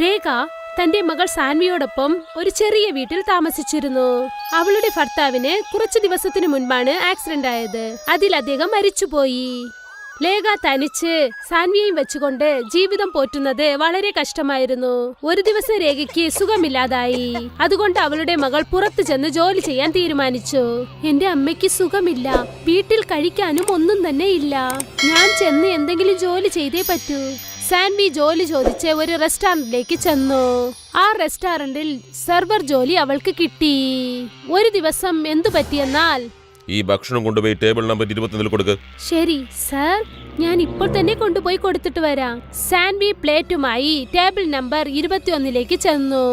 രേഖ തന്റെ മകൾ സാൻവിയോടൊപ്പം ഒരു ചെറിയ വീട്ടിൽ താമസിച്ചിരുന്നു. അവളുടെ ഭർത്താവിന് കുറച്ചു ദിവസത്തിനു മുൻപാണ് ആക്സിഡന്റ് ആയത്. അതിൽ അദ്ദേഹം മരിച്ചുപോയി. ലേഖ തനിച്ച് സാൻവിയെയും വെച്ചുകൊണ്ട് ജീവിതം പോറ്റുന്നത് വളരെ കഷ്ടമായിരുന്നു. ഒരു ദിവസം രേഖയ്ക്ക് സുഖമില്ലാതായി. അതുകൊണ്ട് അവളുടെ മകൾ പുറത്തു ചെന്ന് ജോലി ചെയ്യാൻ തീരുമാനിച്ചു. എന്റെ അമ്മയ്ക്ക് സുഖമില്ല. വീട്ടിൽ കഴിക്കാനും ഒന്നും തന്നെ ഇല്ല. ഞാൻ ചെന്ന് എന്തെങ്കിലും ജോലി ചെയ്തേ പറ്റൂ. സാൻവി ജോലി ചോദിച്ച് ഒരു റെസ്റ്റോറന്റിലേക്ക് ചെന്നു. ആ റെസ്റ്റോറന്റിൽ സെർവർ ജോലി അവൾക്ക് കിട്ടി. ഒരു ദിവസം എന്തു പറ്റിയെന്നാൽ ഈ ഭക്ഷണം കൊണ്ടുപോയി ടേബിൾ നമ്പർ ഇരുപത്തിനാല് കൊടുക്ക്. ശരി സർ. ഞാൻ ഇപ്പോൾ തന്നെ കൊണ്ടുപോയി കൊടുത്തിട്ട് വരാം. സാൻവി പ്ലേറ്റുമായി ടേബിൾ നമ്പർ ഇരുപത്തിയൊന്നിലേക്ക് ചെന്നു.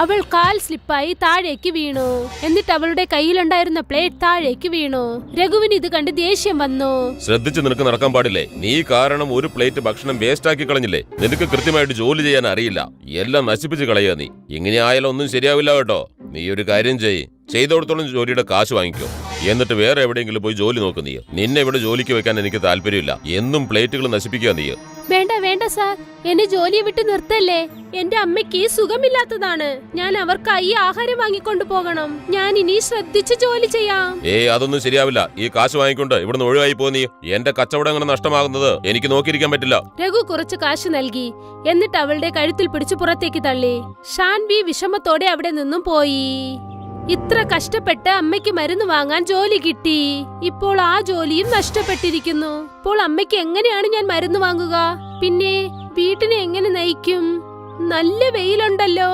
അവൾ കാൽ സ്ലിപ്പായി താഴേക്ക് വീണു. എന്നിട്ട് അവളുടെ കയ്യിലുണ്ടായിരുന്ന പ്ലേറ്റ് താഴേക്ക് വീണു. രഘുവിന് ഇത് കണ്ട് ദേഷ്യം വന്നു. ശ്രദ്ധിച്ചു നിനക്ക് നടക്കാൻ പാടില്ലേ? നീ കാരണം ഒരു പ്ലേറ്റ് ഭക്ഷണം വേസ്റ്റ് ആക്കി കളഞ്ഞില്ലേ? നിനക്ക് കൃത്യമായിട്ട് ജോലി ചെയ്യാൻ അറിയില്ല. എല്ലാം നശിപ്പിച്ച് കളയുക നീ. ഇങ്ങനെ ആയാലും ഒന്നും ശരിയാവില്ല കേട്ടോ. നീ ഒരു കാര്യം ചെയ്യ്. ചെയ്തോടത്തോളം ജോലിയുടെ കാശ് വാങ്ങിക്കോ. എന്നിട്ട് വേറെ എവിടെയെങ്കിലും പോയി ജോലി നോക്ക് നീ നിന്നെ ഇവിടെ ജോലിക്ക് വെക്കാൻ എനിക്ക് താല്പര്യമില്ല. എന്നും പ്ലേറ്റുകൾ നശിപ്പിക്കുക നീ വേണ്ട വേണ്ട സാർ. എന്നെ ജോലി വിട്ട് നിർത്തല്ലേ? എന്റെ അമ്മയ്ക്ക് സുഖമില്ലാത്തതാണ്. ഞാൻ അവർക്കായി ആഹാരം വാങ്ങിക്കൊണ്ടു പോകണം. ഞാൻ ഇനി ശ്രദ്ധിച്ച് ജോലി ചെയ്യാം. ഏ അതൊന്നും ശരിയാവില്ല. ഈ കാശ് വാങ്ങിക്കൊണ്ട് ഇവിടുന്ന് ഒഴിവായി പോ നീ. എന്റെ കച്ചവടം അങ്ങനെ നഷ്ടമാകുന്നത് എനിക്ക് നോക്കിയിരിക്കാൻ പറ്റില്ല. രഘു കുറച്ച് കാശ് നൽകി. എന്നിട്ട് അവളുടെ കഴുത്തിൽ പിടിച്ചു പുറത്തേക്ക് തള്ളി. ഷാൻവി വിഷമത്തോടെ അവിടെ നിന്നും പോയി. ഇത്ര കഷ്ടപ്പെട്ട് അമ്മയ്ക്ക് മരുന്ന് വാങ്ങാൻ ജോലി കിട്ടി. ഇപ്പോൾ ആ ജോലിയും നഷ്ടപ്പെട്ടിരിക്കുന്നു. ഇപ്പോൾ അമ്മയ്ക്ക് എങ്ങനെയാണ് ഞാൻ മരുന്ന് വാങ്ങുക? പിന്നെ വീട്ടിനെ എങ്ങനെ നയിക്കും? നല്ല വെയിലുണ്ടല്ലോ.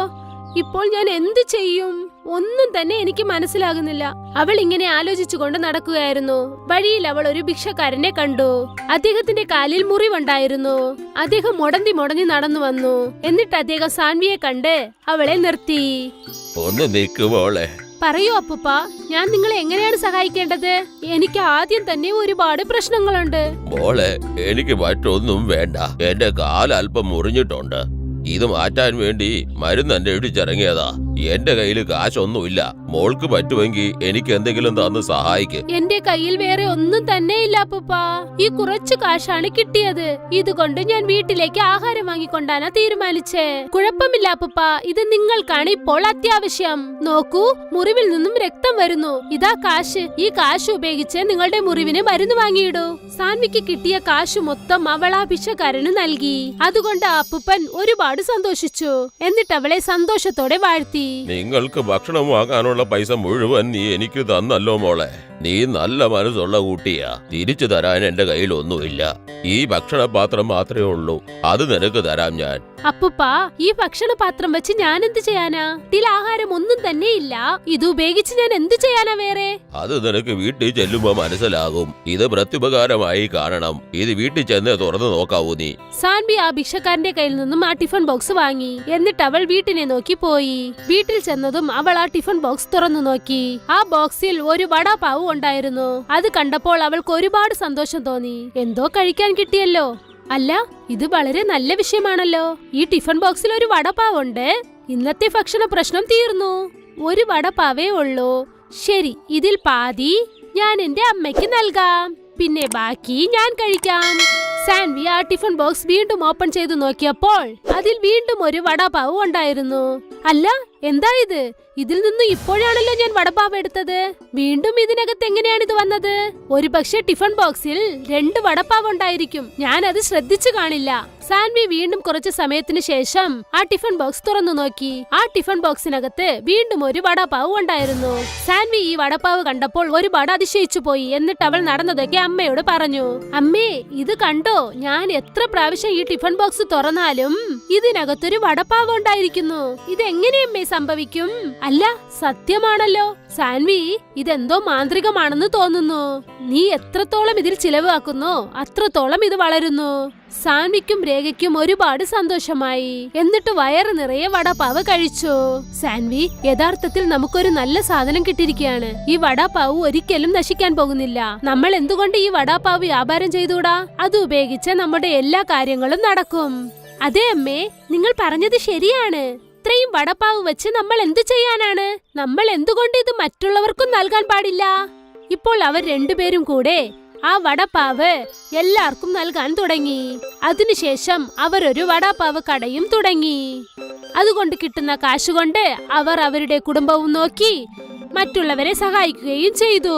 ഇപ്പോൾ ഞാൻ എന്ത് ചെയ്യും? ഒന്നും തന്നെ എനിക്ക് മനസ്സിലാകുന്നില്ല. അവൾ ഇങ്ങനെ ആലോചിച്ചുകൊണ്ട് നടക്കുകയായിരുന്നു. വഴിയിൽ അവൾ ഒരു ഭിക്ഷക്കാരനെ കണ്ടു. അദ്ദേഹത്തിന്റെ കാലിൽ മുറിവുണ്ടായിരുന്നു. അദ്ദേഹം മുടന്തി മുടങ്ങി നടന്നു വന്നു. എന്നിട്ട് അദ്ദേഹം സാൻവിയെ കണ്ട് അവളെ നിർത്തി. ഒന്ന് നിൽക്കുമോളെ പറയൂ അപ്പൂപ്പ ഞാൻ നിങ്ങളെ എങ്ങനെയാണ് സഹായിക്കേണ്ടത്? എനിക്ക് ആദ്യം തന്നെ ഒരുപാട് പ്രശ്നങ്ങളുണ്ട്. മോളെ എനിക്ക് മറ്റൊന്നും വേണ്ട. എന്റെ കാൽ അല്പം മുറിഞ്ഞിട്ടുണ്ട്. ഇത് മാറ്റാൻ വേണ്ടി മരുന്ന് എന്റെ ഇടിച്ചിറങ്ങിയതാ. എന്റെ കയ്യിൽ കാശൊന്നുമില്ല. മോൾക്ക് പറ്റുമെങ്കിൽ എനിക്ക് എന്തെങ്കിലും തന്ന് സഹായിക്ക്. എന്റെ കയ്യിൽ വേറെ ഒന്നും തന്നെ ഇല്ല അപ്പുപ്പ. ഈ കുറച്ചു കാശാണ് കിട്ടിയത്. ഇതുകൊണ്ട് ഞാൻ വീട്ടിലേക്ക് ആഹാരം വാങ്ങിക്കൊണ്ടാണ് തീരുമാനിച്ചേ. കുഴപ്പമില്ല അപ്പുപ്പ. ഇത് നിങ്ങൾക്കാണ് ഇപ്പോൾ അത്യാവശ്യം. നോക്കൂ മുറിവിൽ നിന്നും രക്തം വരുന്നു. ഇതാ കാശ്. ഈ കാശ് ഉപയോഗിച്ച് നിങ്ങളുടെ മുറിവിന് മരുന്ന് വാങ്ങിയിടൂ. സാൻവിക്ക് കിട്ടിയ കാശ് മൊത്തം അവൾ ആ നൽകി. അതുകൊണ്ട് അപ്പുപ്പൻ ഒരുപാട് സന്തോഷിച്ചു. എന്നിട്ട് അവളെ സന്തോഷത്തോടെ വാഴ്ത്തി. നിങ്ങൾക്ക് ഭക്ഷണം വാങ്ങാനുള്ള പൈസ മുഴുവൻ നീ എനിക്ക് തന്നല്ലോ മോളെ. നീ നല്ല മനസ്സുള്ള കുട്ടിയാ. തിരിച്ചു തരാൻ എന്റെ കയ്യിൽ ഒന്നുമില്ല ഈ ഭക്ഷണപാത്രം മാത്രമേ ഉള്ളൂ. അത് നിനക്ക് തരാം ഞാൻ. അപ്പൂപ്പാ ഈ ഭക്ഷണപാത്രം വെച്ച് ഞാൻ എന്ത് ചെയ്യാനാ? ഇതിൽ ആഹാരം ഒന്നും തന്നെ ഇല്ല ഇത് ഉപയോഗിച്ച് ഞാൻ എന്ത് ചെയ്യാനാ വേറെ? അത് നിനക്ക് വീട്ടിൽ ചെല്ലുമ്പോ മനസ്സിലാകും. ഇത് പ്രത്യുപകാരമായി കാണണം. ഇത് വീട്ടിൽ ചെന്ന് തുറന്നു നോക്കാവൂ നീ. സാൻബി ആ ഭിക്ഷക്കാരന്റെ കയ്യിൽ നിന്നും ആ ടിഫൺ ബോക്സ് വാങ്ങി. എന്നിട്ട് അവൾ വീട്ടിനെ നോക്കി പോയി. വീട്ടിൽ ചെന്നതും അവൾ ആ ടിഫൺ ബോക്സ് തുറന്നു നോക്കി. ആ ബോക്സിൽ ഒരു വടാപാവ് ഉണ്ടായിരുന്നു അത് കണ്ടപ്പോൾ അവൾക്ക് ഒരുപാട് സന്തോഷം തോന്നി. എന്തോ കഴിക്കാൻ കിട്ടിയല്ലോ. അല്ല ഇത് വളരെ നല്ല വിഷയമാണല്ലോ. ഈ ടിഫൻ ബോക്സിൽ ഒരു വടപ്പാവുണ്ട്. ഇന്നത്തെ ഭക്ഷണ പ്രശ്നം തീർന്നു. ഒരു വടപ്പാവേ ഉള്ളൂ. ശരി ഇതിൽ പാതി ഞാൻ എന്റെ അമ്മയ്ക്ക് നൽകാം. പിന്നെ ബാക്കി ഞാൻ കഴിക്കാം. സാൻവി ആ ടിഫിൻ ബോക്സ് വീണ്ടും ഓപ്പൺ ചെയ്തു നോക്കിയപ്പോൾ അതിൽ വീണ്ടും ഒരു വടാപാവ് ഉണ്ടായിരുന്നു. അല്ല എന്താ ഇത്? ഇതിൽ നിന്ന് ഇപ്പോഴാണല്ലോ ഞാൻ വടപാവ് എടുത്തത്. വീണ്ടും ഇതിനകത്ത് എങ്ങനെയാണ് ഇത് വന്നത്? ഒരു പക്ഷെ ടിഫിൻ ബോക്സിൽ രണ്ട് വടപ്പാവ് ഉണ്ടായിരിക്കും. ഞാൻ അത് ശ്രദ്ധിച്ചു കാണില്ല. സാൻവി വീണ്ടും കുറച്ച് സമയത്തിന് ശേഷം ആ ടിഫിൻ ബോക്സ് തുറന്നു നോക്കി. ആ ടിഫിൻ ബോക്സിനകത്ത് വീണ്ടും ഒരു വടപ്പാവ് ഉണ്ടായിരുന്നു. സാൻവി ഈ വടപ്പാവ് കണ്ടപ്പോൾ ഒരുപാട് അതിശയിച്ചു പോയി എന്നിട്ട് അവൾ നടന്നതൊക്കെ അമ്മയോട് പറഞ്ഞു. അമ്മേ ഇത് കണ്ടോ? ഞാൻ എത്ര പ്രാവശ്യം ഈ ടിഫിൻ ബോക്സ് തുറന്നാലും ഇതിനകത്തൊരു വടപ്പാവ് ഉണ്ടായിരിക്കുന്നു. ഇത് എങ്ങനെയമ്മേ സംഭവിക്കും? അല്ല സത്യമാണല്ലോ. സാൻവി ഇതെന്തോ മാന്ത്രികമാണെന്ന് തോന്നുന്നു. നീ എത്രത്തോളം ഇതിൽ ചിലവാക്കുന്നു അത്രത്തോളം ഇത് വളരുന്നു. സാൻവിക്കും രേഖയ്ക്കും ഒരുപാട് സന്തോഷമായി. എന്നിട്ട് വയറ് നിറയെ വടാപ്പാവ് കഴിച്ചു. സാൻവി യഥാർത്ഥത്തിൽ നമുക്കൊരു നല്ല സാധനം കിട്ടിയിരിക്കുകയാണ്. ഈ വടാപ്പാവ് ഒരിക്കലും നശിക്കാൻ പോകുന്നില്ല. നമ്മൾ എന്തുകൊണ്ട് ഈ വടാപ്പാവ് വ്യാപാരം ചെയ്തുകൂടാ? അത് ഉപയോഗിച്ച് നമ്മുടെ എല്ലാ കാര്യങ്ങളും നടക്കും. അതെ അമ്മേ നിങ്ങൾ പറഞ്ഞത് ശരിയാണ്. ഇത്രയും വടപ്പാവ് വെച്ച് നമ്മൾ എന്തു ചെയ്യാനാണ്? നമ്മൾ എന്തുകൊണ്ട് ഇത് മറ്റുള്ളവർക്കും നൽകാൻ പാടില്ല? ഇപ്പോൾ അവർ രണ്ടുപേരും കൂടെ ആ വടപ്പാവ് എല്ലാവർക്കും നൽകാൻ തുടങ്ങി. അതിനുശേഷം അവർ ഒരു വടപ്പാവ് കടയും തുടങ്ങി. അതുകൊണ്ട് കിട്ടുന്ന കാശുകൊണ്ട് അവർ അവരുടെ കുടുംബവും നോക്കി മറ്റുള്ളവരെ സഹായിക്കുകയും ചെയ്തു.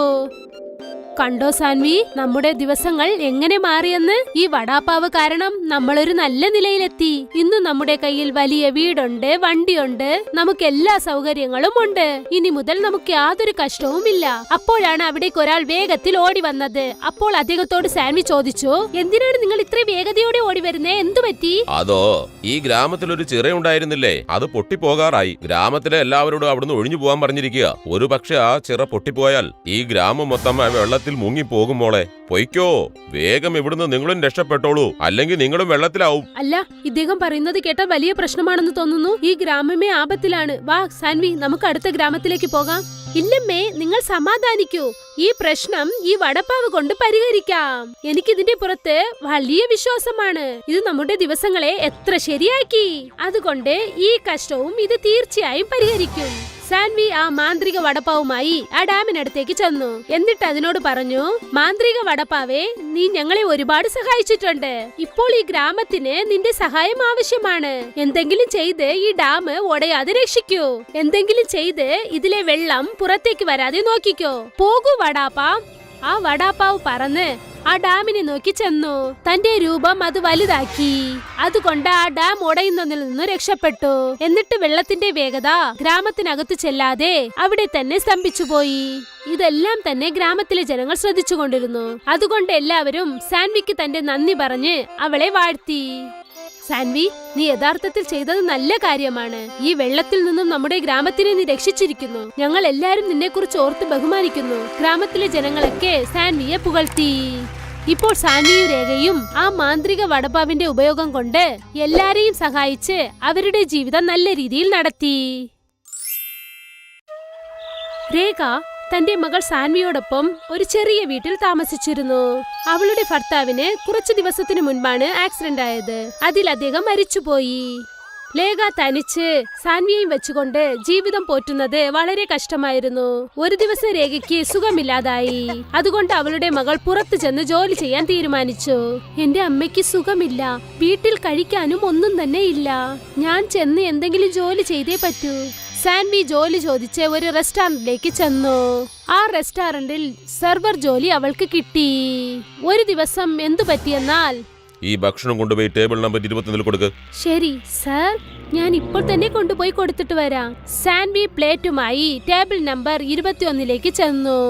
കണ്ടോ സാൻവി? നമ്മുടെ ദിവസങ്ങൾ എങ്ങനെ മാറിയെന്ന്? ഈ വടാപ്പാവ് കാരണം നമ്മളൊരു നല്ല നിലയിലെത്തി. ഇന്ന് നമ്മുടെ കയ്യിൽ വലിയ വീടുണ്ട് വണ്ടിയുണ്ട്. നമുക്ക് എല്ലാ സൗകര്യങ്ങളും ഉണ്ട്. ഇനി മുതൽ നമുക്ക് യാതൊരു കഷ്ടവും ഇല്ല അപ്പോഴാണ് അവിടേക്ക് ഒരാൾ വേഗത്തിൽ ഓടി വന്നത്. അപ്പോൾ അദ്ദേഹത്തോട് സാൻവി ചോദിച്ചു എന്തിനാണ് നിങ്ങൾ ഇത്ര വേഗതയോടെ ഓടി വരുന്നേ? എന്തു പറ്റി? അതോ ഈ ഗ്രാമത്തിൽ ഒരു ചിറയുണ്ടായിരുന്നില്ലേ അത് പൊട്ടിപ്പോകാറായി. ഗ്രാമത്തിലെ എല്ലാവരോടും അവിടുന്ന് ഒഴിഞ്ഞു പോകാൻ പറഞ്ഞിരിക്കുക. ഒരു പക്ഷെ ആ ചിറ പൊട്ടിപ്പോയാൽ ഈ ഗ്രാമം മൊത്തം ആ വെള്ളത്തിൽ മുങ്ങിപ്പോകും മോളെ. പൊയ്ക്കോ. വേഗം ഇവിടുന്ന് നിങ്ങളും രക്ഷപ്പെട്ടോളൂ. അല്ലെങ്കിൽ നിങ്ങളും വെള്ളത്തിലാവും. അല്ല ഇദ്ദേഹം പറയുന്നത് കേട്ട വലിയ പ്രശ്നമാണെന്ന് തോന്നുന്നു. ഈ ഗ്രാമമേ ആപത്തിലാണ്. വാ സാൻവി നമുക്ക് അടുത്ത ഗ്രാമത്തിലേക്ക് പോകാം. ഇല്ലമ്മേ നിങ്ങൾ സമാധാനിക്കൂ. ഈ പ്രശ്നം ഈ വടപ്പാവ് കൊണ്ട് പരിഹരിക്കാം. എനിക്കിതിന്റെ പുറത്ത് വലിയ വിശ്വാസമാണ്. ഇത് നമ്മുടെ ദിവസങ്ങളെ എത്ര ശരിയാക്കി. അതുകൊണ്ട് ഈ കഷ്ടവും ഇത് തീർച്ചയായും പരിഹരിക്കും. സാൻവി ആ മാന്ത്രിക വടപ്പാവുമായി ആ ഡാമിനടുത്തേക്ക് ചെന്നു. എന്നിട്ട് അതിനോട് പറഞ്ഞു മാന്ത്രിക വടപ്പാവേ നീ ഞങ്ങളെ ഒരുപാട് സഹായിച്ചിട്ടുണ്ട്. ഇപ്പോൾ ഈ ഗ്രാമത്തിന് നിന്റെ സഹായം ആവശ്യമാണ്. എന്തെങ്കിലും ചെയ്ത് ഈ ഡാം ഒടയാതെ രക്ഷിക്കൂ. എന്തെങ്കിലും ചെയ്ത് ഇതിലെ വെള്ളം പുറത്തേക്ക് വരാതെ നോക്കിക്കോ. പോകൂ വടാപ്പാ. ആ വടാപ്പാവ് പറന്ന് ആ ഡാമിനെ നോക്കി ചെന്നു. തന്റെ രൂപം അത് വലുതാക്കി. അതുകൊണ്ട് ആ ഡാം ഉടയുന്നതിൽ നിന്ന് രക്ഷപ്പെട്ടു. എന്നിട്ട് വെള്ളത്തിന്റെ വേഗത ഗ്രാമത്തിനകത്ത് ചെല്ലാതെ അവിടെ തന്നെ സ്തംഭിച്ചുപോയി ഇതെല്ലാം തന്നെ ഗ്രാമത്തിലെ ജനങ്ങൾ ശ്രദ്ധിച്ചുകൊണ്ടിരുന്നു അതുകൊണ്ട് എല്ലാവരും സാൻവിക്ക് തന്റെ നന്ദി പറഞ്ഞ് അവളെ വാഴ്ത്തി. സാൻവി നീ യഥാർത്ഥത്തിൽ ചെയ്തത് നല്ല കാര്യമാണ്. ഈ വെള്ളത്തിൽ നിന്നും നമ്മുടെ ഗ്രാമത്തിനെ നീ രക്ഷിച്ചിരിക്കുന്നു. ഞങ്ങൾ എല്ലാരും നിന്നെ കുറിച്ച് ഓർത്ത് ബഹുമാനിക്കുന്നു. ഗ്രാമത്തിലെ ജനങ്ങളൊക്കെ സാൻവിയെ പുകഴ്ത്തി. ഇപ്പോൾ സാൻവിയും രേഖയും ആ മാന്ത്രിക വടപ്പാവിന്റെ ഉപയോഗം കൊണ്ട് എല്ലാരെയും സഹായിച്ച് അവരുടെ ജീവിതം നല്ല രീതിയിൽ നടത്തി. രേഖ തന്റെ മകൾ സാൻവിയോടൊപ്പം ഒരു ചെറിയ വീട്ടിൽ താമസിച്ചിരുന്നു. അവളുടെ ഭർത്താവിന് കുറച്ചു ദിവസത്തിനു മുൻപാണ് ആക്സിഡന്റ് ആയത്. അതിൽ അദ്ദേഹം മരിച്ചുപോയി. ലേഖ തനിച്ച് സാൻവിയെയും വെച്ചുകൊണ്ട് ജീവിതം പോറ്റുന്നത് വളരെ കഷ്ടമായിരുന്നു. ഒരു ദിവസം രേഖയ്ക്ക് സുഖമില്ലാതായി. അതുകൊണ്ട് അവളുടെ മകൾ പുറത്തു ചെന്ന് ജോലി ചെയ്യാൻ തീരുമാനിച്ചു. എന്റെ അമ്മയ്ക്ക് സുഖമില്ല. വീട്ടിൽ കഴിക്കാനും ഒന്നും തന്നെ ഇല്ല. ഞാൻ ചെന്ന് എന്തെങ്കിലും ജോലി ചെയ്തേ പറ്റൂ. സാൻവി ജോലി ചോദിച്ച് ഒരു റെസ്റ്റോറന്റിലേക്ക് ചെന്നു. ആ റെസ്റ്റോറന്റിൽ സെർവർ ജോലി അവൾക്ക് കിട്ടി. ഒരു ദിവസം എന്തു പറ്റിയെന്നാൽ ഈ ഭക്ഷണം കൊണ്ടുപോയി ടേബിൾ നമ്പർ ഇരുപത്തിനാല് കൊടുക്ക്. ശരി സർ. ഞാൻ ഇപ്പോൾ തന്നെ കൊണ്ടുപോയി കൊടുത്തിട്ട് വരാം. സാൻവി പ്ലേറ്റുമായി ടേബിൾ നമ്പർ ഇരുപത്തിയൊന്നിലേക്ക് ചെന്നു.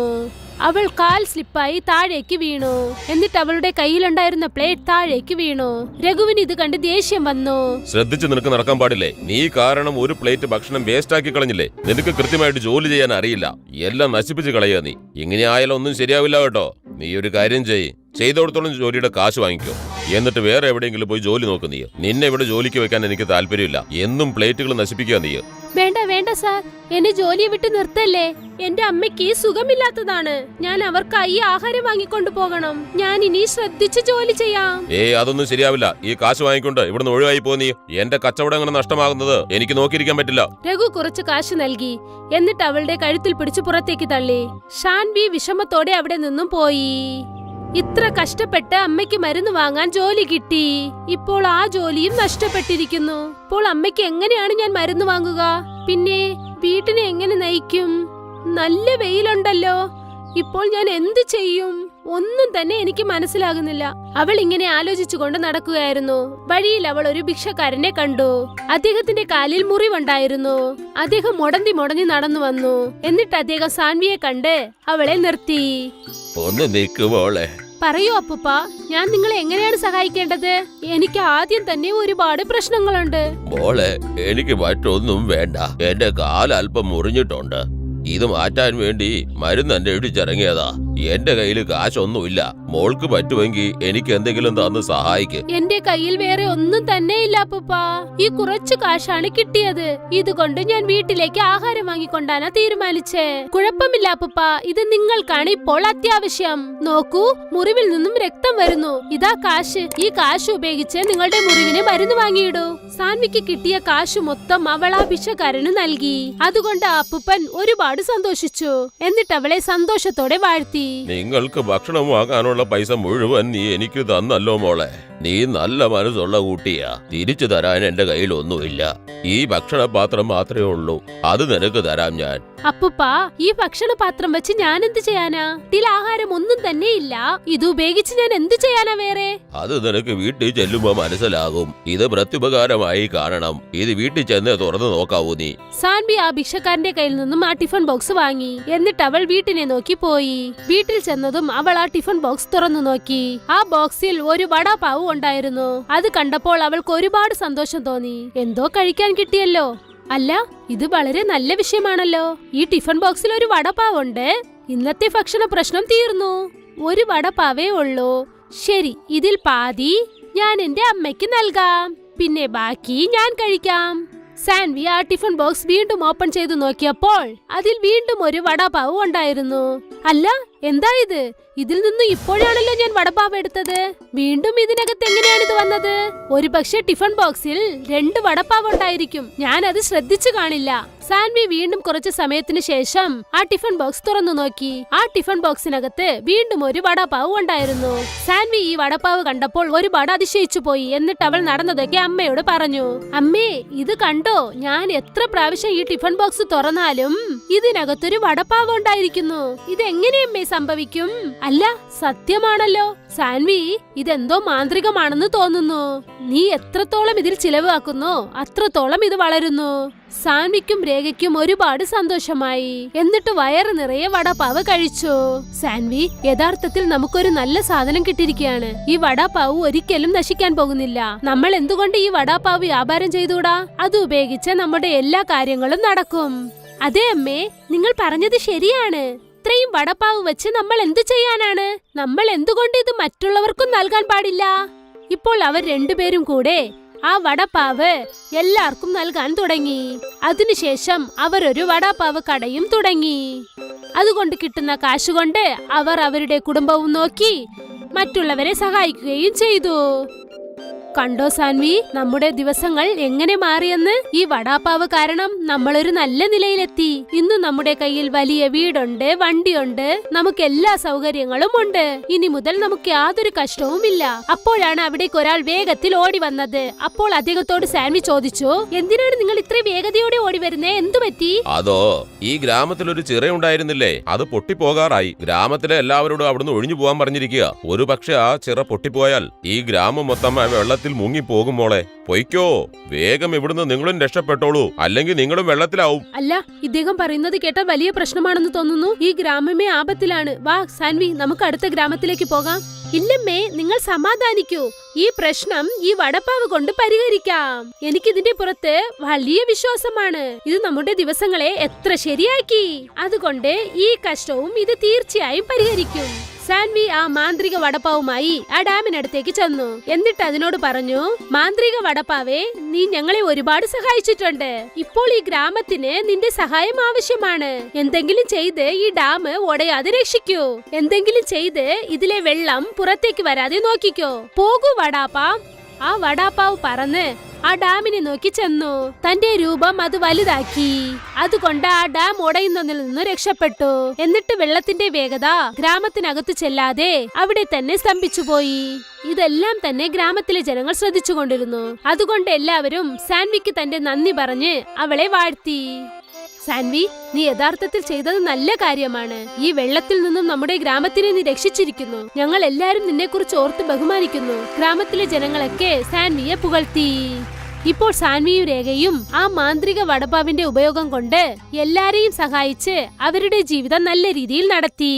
അവൾ കാൽ സ്ലിപ്പായി താഴേക്ക് വീണു. എന്നിട്ട് അവളുടെ കയ്യിലുണ്ടായിരുന്ന പ്ലേറ്റ് താഴേക്ക് വീണു. രഘുവിന് ഇത് കണ്ട് ദേഷ്യം വന്നു. ശ്രദ്ധിച്ച് നിനക്ക് നടക്കാൻ പാടില്ലേ? നീ കാരണം ഒരു പ്ലേറ്റ് ഭക്ഷണം വേസ്റ്റ് ആക്കി കളഞ്ഞില്ലേ? നിനക്ക് കൃത്യമായിട്ട് ജോലി ചെയ്യാൻ അറിയില്ല. എല്ലാം നശിപ്പിച്ച് കളയുക നീ. ഇങ്ങനെ ആയാലും ഒന്നും ശരിയാവില്ല കേട്ടോ. നീ ഒരു കാര്യം ചെയ് ചെയ്തോടത്തോളം ജോലിയുടെ കാശ് വാങ്ങിക്കോ. എന്നിട്ട് വേറെ എവിടെയെങ്കിലും പോയി ജോലി നോക്ക് നീ. നിന്നെ ഇവിടെ ജോലിക്ക് വെക്കാൻ എനിക്ക് താല്പര്യമില്ല. എന്നും പ്ലേറ്റുകൾ നശിപ്പിക്കുക നീ. വേണ്ട വേണ്ട സാർ. എന്നെ ജോലി വിട്ട് നിർത്തല്ലേ? എന്റെ അമ്മയ്ക്ക് സുഖമില്ലാത്തതാണ്. ഞാൻ അവർക്കായി ആഹാരം വാങ്ങിക്കൊണ്ടു പോകണം. ഞാൻ ഇനി ശ്രദ്ധിച്ച് ജോലി ചെയ്യാം. ഏ അതൊന്നും ശരിയാവില്ല. ഈ കാശ് വാങ്ങിക്കൊണ്ട് ഇവിടുന്ന് ഒഴിവായി പോ നീ. എന്റെ കച്ചവടം അങ്ങനെ നഷ്ടമാകുന്നത് എനിക്ക് നോക്കിയിരിക്കാൻ പറ്റില്ല. രഘു കുറച്ച് കാശ് നൽകി. എന്നിട്ട് അവളുടെ കഴുത്തിൽ പിടിച്ച് പുറത്തേക്ക് തള്ളി. ഷാൻവി വിഷമത്തോടെ അവിടെ നിന്നും പോയി. ഇത്ര കഷ്ടപ്പെട്ട് അമ്മയ്ക്ക് മരുന്ന് വാങ്ങാൻ ജോലി കിട്ടി. ഇപ്പോൾ ആ ജോലിയും നഷ്ടപ്പെട്ടിരിക്കുന്നു. ഇപ്പോൾ അമ്മയ്ക്ക് എങ്ങനെയാണ് ഞാൻ മരുന്ന് വാങ്ങുക? പിന്നെ വീട്ടിനെ എങ്ങനെ നയിക്കും? നല്ല വെയിലുണ്ടല്ലോ. ഇപ്പോൾ ഞാൻ എന്ത് ചെയ്യും? ഒന്നും തന്നെ എനിക്ക് മനസ്സിലാകുന്നില്ല. അവൾ ഇങ്ങനെ ആലോചിച്ചുകൊണ്ട് നടക്കുകയായിരുന്നു. വഴിയിൽ അവൾ ഒരു ഭിക്ഷക്കാരനെ കണ്ടു. അദ്ദേഹത്തിന്റെ കാലിൽ മുറിവുണ്ടായിരുന്നു. അദ്ദേഹം മുടന്തി മുടഞ്ഞു നടന്നു വന്നു. എന്നിട്ട് അദ്ദേഹം സാൻവിയെ കണ്ട് അവളെ നിർത്തി. ഒന്ന് നിൽക്കുമോളെ പറയൂ അപ്പൂപ്പ ഞാൻ നിങ്ങളെ എങ്ങനെയാണ് സഹായിക്കേണ്ടത്? എനിക്ക് ആദ്യം തന്നെ ഒരുപാട് പ്രശ്നങ്ങളുണ്ട്. മോളെ എനിക്ക് മറ്റൊന്നും വേണ്ട. എന്റെ അല്പം മുറിഞ്ഞിട്ടുണ്ട്. ഇത് മാറ്റാൻ വേണ്ടി മരുന്ന് അന്വേഷിച്ചിറങ്ങിയതാ എന്റെ കയ്യിൽ കാശൊന്നുമില്ല. മോൾക്ക് പറ്റുമെങ്കിൽ എനിക്ക് എന്തെങ്കിലും തന്ന് സഹായിക്ക്. എന്റെ കയ്യിൽ വേറെ ഒന്നും തന്നെ ഇല്ല പപ്പാ ഈ കുറച്ചു കാശാണ് കിട്ടിയത്. ഇതുകൊണ്ട് ഞാൻ വീട്ടിലേക്ക് ആഹാരം വാങ്ങിക്കൊണ്ടാണ് തീരുമാനിച്ചേ. കുഴപ്പമില്ല പപ്പാ ഇത് നിങ്ങൾക്കാണ് ഇപ്പോൾ അത്യാവശ്യം. നോക്കൂ മുറിവിൽ നിന്നും രക്തം വരുന്നു. ഇതാ കാശ്. ഈ കാശ് ഉപയോഗിച്ച് നിങ്ങളുടെ മുറിവിന് മരുന്ന് വാങ്ങിയിടൂ. സാൻവിക്ക് കിട്ടിയ കാശ് മൊത്തം അവൾ ആ നൽകി. അതുകൊണ്ട് അപ്പുപ്പൻ ഒരുപാട് സന്തോഷിച്ചു. എന്നിട്ട് അവളെ സന്തോഷത്തോടെ വാഴ്ത്തി. നിങ്ങൾക്ക് ഭക്ഷണം വാങ്ങാനുള്ള പൈസ മുഴുവൻ നീ എനിക്ക് തന്നല്ലോ മോളെ. നീ നല്ല മനസ്സുള്ള കൂട്ടിയാ. തിരിച്ചു തരാൻ എന്റെ കയ്യിൽ ഒന്നുമില്ല ഈ ഭക്ഷണപാത്രം മാത്രമേ ഉള്ളൂ. അത് നിനക്ക് തരാം ഞാൻ. അപ്പുപ്പാ ഈ ഭക്ഷണപാത്രം വെച്ച് ഞാൻ എന്ത് ചെയ്യാനാ? ഇതിൽ ആഹാരം ഒന്നും തന്നെ ഇല്ല. ഇത് ഉപയോഗിച്ച് ഞാൻ എന്ത് ചെയ്യാനാ വേറെ? അത് നിനക്ക് വീട്ടിൽ ചെല്ലുമ്പോ മനസ്സിലാകും. ഇത് പ്രത്യുപകാരമായി കാണണം. ഇത് വീട്ടിൽ ചെന്ന് തുറന്നു നോക്കാവൂ നീ. സാൻബി ആ ഭിക്ഷക്കാരന്റെ കയ്യിൽ നിന്നും ആ ടിഫിൻ ബോക്സ് വാങ്ങി. എന്നിട്ട് അവൾ വീട്ടിനെ നോക്കി പോയി. വീട്ടിൽ ചെന്നതും അവൾ ആ ടിഫിൻ ബോക്സ് തുറന്നു നോക്കി. ആ ബോക്സിൽ ഒരു വടാപാവ് ഉണ്ടായിരുന്നു. അത് കണ്ടപ്പോൾ അവൾക്ക് ഒരുപാട് സന്തോഷം തോന്നി. എന്തോ കഴിക്കാൻ കിട്ടിയല്ലോ. അല്ല ഇത് വളരെ നല്ല വിഷയമാണല്ലോ. ഈ ടിഫിൻ ബോക്സിൽ ഒരു വടപ്പാവുണ്ട് ഇന്നത്തെ ഭക്ഷണ പ്രശ്നം തീർന്നു. ഒരു വടപ്പാവേ ഉള്ളൂ. ശരി ഇതിൽ പാതി ഞാൻ എന്റെ അമ്മയ്ക്ക് നൽകാം. പിന്നെ ബാക്കി ഞാൻ കഴിക്കാം. സാൻവി ആ ടിഫിൻ ബോക്സ് വീണ്ടും ഓപ്പൺ ചെയ്തു നോക്കിയപ്പോൾ അതിൽ വീണ്ടും ഒരു വടാപാവ് ഉണ്ടായിരുന്നു. അല്ല എന്താ ഇത് ഇതിൽ നിന്നും ഇപ്പോഴാണല്ലോ ഞാൻ വടപാവ് എടുത്തത്. വീണ്ടും ഇതിനകത്ത് എങ്ങനെയാണ് ഇത് വന്നത്? ഒരു പക്ഷേ ടിഫിൻ ബോക്സിൽ രണ്ട് വടപ്പാവ് ഉണ്ടായിരിക്കും. ഞാൻ അത് ശ്രദ്ധിച്ചു കാണില്ല. സാൻവി വീണ്ടും കുറച്ച് സമയത്തിന് ശേഷം ആ ടിഫിൻ ബോക്സ് തുറന്നു നോക്കി. ആ ടിഫിൻ ബോക്സിനകത്ത് വീണ്ടും ഒരു വടപ്പാവ് ഉണ്ടായിരുന്നു. സാൻവി ഈ വടപ്പാവ് കണ്ടപ്പോൾ ഒരുപാട് അതിശയിച്ചു പോയി. എന്നിട്ട് അവൾ നടന്നതൊക്കെ അമ്മയോട് പറഞ്ഞു. അമ്മേ ഇത് കണ്ടോ? ഞാൻ എത്ര പ്രാവശ്യം ഈ ടിഫിൻ ബോക്സ് തുറന്നാലും ഇതിനകത്തൊരു വടപ്പാവ് ഉണ്ടായിരിക്കുന്നു. ഇത് എങ്ങനെ അമ്മേ സംഭവിക്കും? അല്ല സത്യമാണല്ലോ. സാൻവി ഇതെന്തോ മാന്ത്രികമാണെന്ന് തോന്നുന്നു. നീ എത്രത്തോളം ഇതിൽ ചിലവാക്കുന്നു അത്രത്തോളം ഇത് വളരുന്നു. സാൻവിക്കും രേഖയ്ക്കും ഒരുപാട് സന്തോഷമായി. എന്നിട്ട് വയറ് നിറയെ വടാപ്പാവ് കഴിച്ചു. സാൻവി യഥാർത്ഥത്തിൽ നമുക്കൊരു നല്ല സാധനം കിട്ടിയിരിക്കുകയാണ്. ഈ വടാപാവ് ഒരിക്കലും നശിക്കാൻ പോകുന്നില്ല. നമ്മൾ എന്തുകൊണ്ട് ഈ വടാപാവ് വ്യാപാരം ചെയ്തുകൂടാ? അത് ഉപയോഗിച്ച് നമ്മുടെ എല്ലാ കാര്യങ്ങളും നടക്കും. അതെ അമ്മേ നിങ്ങൾ പറഞ്ഞത് ശരിയാണ്. ഇത്രയും വടപ്പാവ് വെച്ച് നമ്മൾ എന്തു ചെയ്യാനാണ്? നമ്മൾ എന്തുകൊണ്ട് ഇത് മറ്റുള്ളവർക്കും നൽകാൻ പാടില്ല? ഇപ്പോൾ അവർ രണ്ടുപേരും കൂടെ ആ വടപ്പാവ് എല്ലാവർക്കും നൽകാൻ തുടങ്ങി. അതിനുശേഷം അവർ ഒരു വടപ്പാവ് കടയും തുടങ്ങി. അതുകൊണ്ട് കിട്ടുന്ന കാശുകൊണ്ട് അവർ അവരുടെ കുടുംബവും നോക്കി മറ്റുള്ളവരെ സഹായിക്കുകയും ചെയ്തു. കണ്ടോ സാൻവി? നമ്മുടെ ദിവസങ്ങൾ എങ്ങനെ മാറിയെന്ന്? ഈ വടാപ്പാവ് കാരണം നമ്മളൊരു നല്ല നിലയിലെത്തി. ഇന്ന് നമ്മുടെ കയ്യിൽ വലിയ വീടുണ്ട് വണ്ടിയുണ്ട്. നമുക്ക് എല്ലാ സൗകര്യങ്ങളും ഉണ്ട്. ഇനി മുതൽ നമുക്ക് യാതൊരു കഷ്ടവും ഇല്ല അപ്പോഴാണ് അവിടേക്ക് ഒരാൾ വേഗത്തിൽ ഓടി വന്നത്. അപ്പോൾ അദ്ദേഹത്തോട് സാൻവി ചോദിച്ചു എന്തിനാണ് നിങ്ങൾ ഇത്ര വേഗതയോടെ വരുന്നേ? എന്തു പറ്റി? അതോ ഈ ഗ്രാമത്തിൽ ഒരു ചിറയുണ്ടായിരുന്നില്ലേ അത് പൊട്ടിപ്പോകാറായി. ഗ്രാമത്തിലെ എല്ലാവരോടും അവിടുന്ന് ഒഴിഞ്ഞു പോകാൻ പറഞ്ഞിരിക്കുക. ഒരു പക്ഷെ ആ ചിറ പൊട്ടിപ്പോയാൽ ഈ ഗ്രാമം മൊത്തം വെള്ളത്തിൽ മുങ്ങിപ്പോകും മോളെ. പൊയ്ക്കോ. വേഗം ഇവിടുന്ന് നിങ്ങളും രക്ഷപ്പെട്ടോളൂ. അല്ലെങ്കിൽ നിങ്ങളും വെള്ളത്തിലാവും. അല്ല ഇദ്ദേഹം പറയുന്നത് കേട്ടാൽ വലിയ പ്രശ്നമാണെന്ന് തോന്നുന്നു. ഈ ഗ്രാമമേ ആപത്തിലാണ്. വാ സാൻവി നമുക്ക് അടുത്ത ഗ്രാമത്തിലേക്ക് പോകാം. ഇല്ലമ്മേ നിങ്ങൾ സമാധാനിക്കൂ. ഈ പ്രശ്നം ഈ വടപ്പാവ് കൊണ്ട് പരിഹരിക്കാം. എനിക്കിതിന്റെ പുറത്ത് വലിയ വിശ്വാസമാണ്. ഇത് നമ്മുടെ ദിവസങ്ങളെ എത്ര ശരിയാക്കി. അതുകൊണ്ട് ഈ കഷ്ടവും ഇത് തീർച്ചയായും പരിഹരിക്കും. സാൻവി ആ മാന്ത്രിക വടപ്പാവുമായി ആ ഡാമിനടുത്തേക്ക് ചെന്നു. എന്നിട്ട് അതിനോട് പറഞ്ഞു മാന്ത്രിക വടപ്പാവേ നീ ഞങ്ങളെ ഒരുപാട് സഹായിച്ചിട്ടുണ്ട്. ഇപ്പോൾ ഈ ഗ്രാമത്തിന് നിന്റെ സഹായം ആവശ്യമാണ്. എന്തെങ്കിലും ചെയ്ത് ഈ ഡാം ഒടയാതെ രക്ഷിക്കൂ. എന്തെങ്കിലും ചെയ്ത് ഇതിലെ വെള്ളം പുറത്തേക്ക് വരാതെ നോക്കിക്കോ. പോകൂ വടാപ്പാ. ആ വടാപ്പാവ് പറന്ന് ആ ഡാമിനെ നോക്കി ചെന്നു. തന്റെ രൂപം അത് വലുതാക്കി. അതുകൊണ്ട് ആ ഡാം ഉടയുന്നതിൽ നിന്ന് രക്ഷപ്പെട്ടു. എന്നിട്ട് വെള്ളത്തിന്റെ വേഗത ഗ്രാമത്തിനകത്ത് ചെല്ലാതെ അവിടെ തന്നെ സ്തംഭിച്ചുപോയി. ഇതെല്ലാം തന്നെ ഗ്രാമത്തിലെ ജനങ്ങൾ ശ്രദ്ധിച്ചുകൊണ്ടിരുന്നു. അതുകൊണ്ട് എല്ലാവരും സാൻവിക്ക് തന്റെ നന്ദി പറഞ്ഞ് അവളെ വാഴ്ത്തി. സാൻവി നീ യഥാർത്ഥത്തിൽ ചെയ്തത് നല്ല കാര്യമാണ്. ഈ വെള്ളത്തിൽ നിന്നും നമ്മുടെ ഗ്രാമത്തിനെ നീ രക്ഷിച്ചിരിക്കുന്നു. ഞങ്ങൾ എല്ലാരും നിന്നെക്കുറിച്ച് ഓർത്ത് ബഹുമാനിക്കുന്നു. ഗ്രാമത്തിലെ ജനങ്ങളൊക്കെ സാൻവിയെ പുകഴ്ത്തി. ഇപ്പോൾ സാൻവിയും രേഖയും ആ മാന്ത്രിക വടപ്പാവിന്റെ ഉപയോഗം കൊണ്ട് എല്ലാരെയും സഹായിച്ച് അവരുടെ ജീവിതം നല്ല രീതിയിൽ നടത്തി.